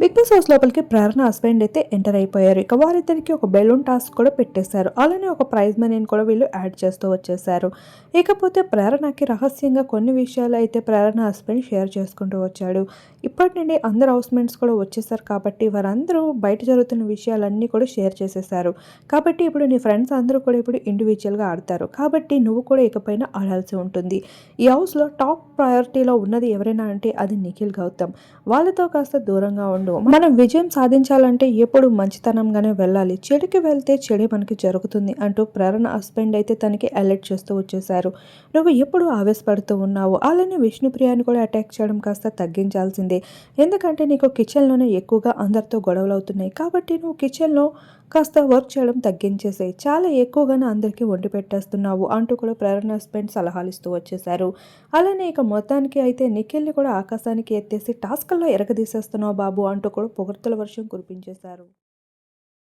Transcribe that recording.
Big boss house లోపలికి ప్రేరణ husband అయితే enter అయిపోయారు. ఇక వారిద్దరికి ఒక బెలూన్ టాస్క్ కూడా పెట్టేశారు. అలానే ఒక ప్రైజ్ మనీని కూడా వీళ్ళు యాడ్ చేస్తూ వచ్చేసారు ఇకపోతే ప్రేరణకి రహస్యంగా కొన్ని విషయాలు అయితే ప్రేరణ హస్బెండ్ షేర్ చేసుకుంటూ వచ్చాడు. ఇప్పటి నుండి అందరు హౌస్మెంట్స్ కూడా వచ్చేసారు కాబట్టి వారందరూ బయట జరుగుతున్న విషయాలన్నీ కూడా షేర్ చేసేసారు కాబట్టి ఇప్పుడు నీ ఫ్రెండ్స్ అందరూ కూడా ఇప్పుడు ఇండివిజువల్గా ఆడతారు. కాబట్టి నువ్వు కూడా ఇకపైన ఆడాల్సి ఉంటుంది. ఈ హౌస్లో టాప్ ప్రయారిటీలో ఉన్నది ఎవరైనా అంటే అది నిఖిల్ గౌతమ్. వాళ్ళతో కాస్త దూరంగా ఉండు. మనం విజయం సాధించాలంటే ఎప్పుడు మంచితనంగానే వెళ్ళాలి. చెడుకి వెళ్తే చెడే మనకి జరుగుతుంది అంటూ ప్రేరణ హస్బెండ్ అయితే తనకి అలర్ట్ చేస్తూ వచ్చేసారు నువ్వు ఎప్పుడు ఆవేశపడుతూ ఉన్నావు అలానే విష్ణుప్రియాని కూడా అటాక్ చేయడం కాస్త తగ్గించాల్సిందే. ఎందుకంటే నీకు కిచెన్లోనే ఎక్కువగా అందరితో గొడవలు అవుతున్నాయి. కాబట్టి నువ్వు కిచెన్లో కాస్త వర్క్ చేయడం తగ్గించేసాయి. చాలా ఎక్కువగానే అందరికీ వండి పెట్టేస్తున్నావు అంటూ కూడా ప్రేరణ హస్బెండ్ సలహాలు ఇస్తూ వచ్చేసారు అలానే ఇక మొత్తానికి అయితే నిఖిల్ని కూడా ఆకాశానికి ఎత్తేసి టాస్క్ల్లో ఎరగదీసేస్తున్నావు బాబు అంటూ కూడా పొగడ్తల వర్షం కురిపించేశారు.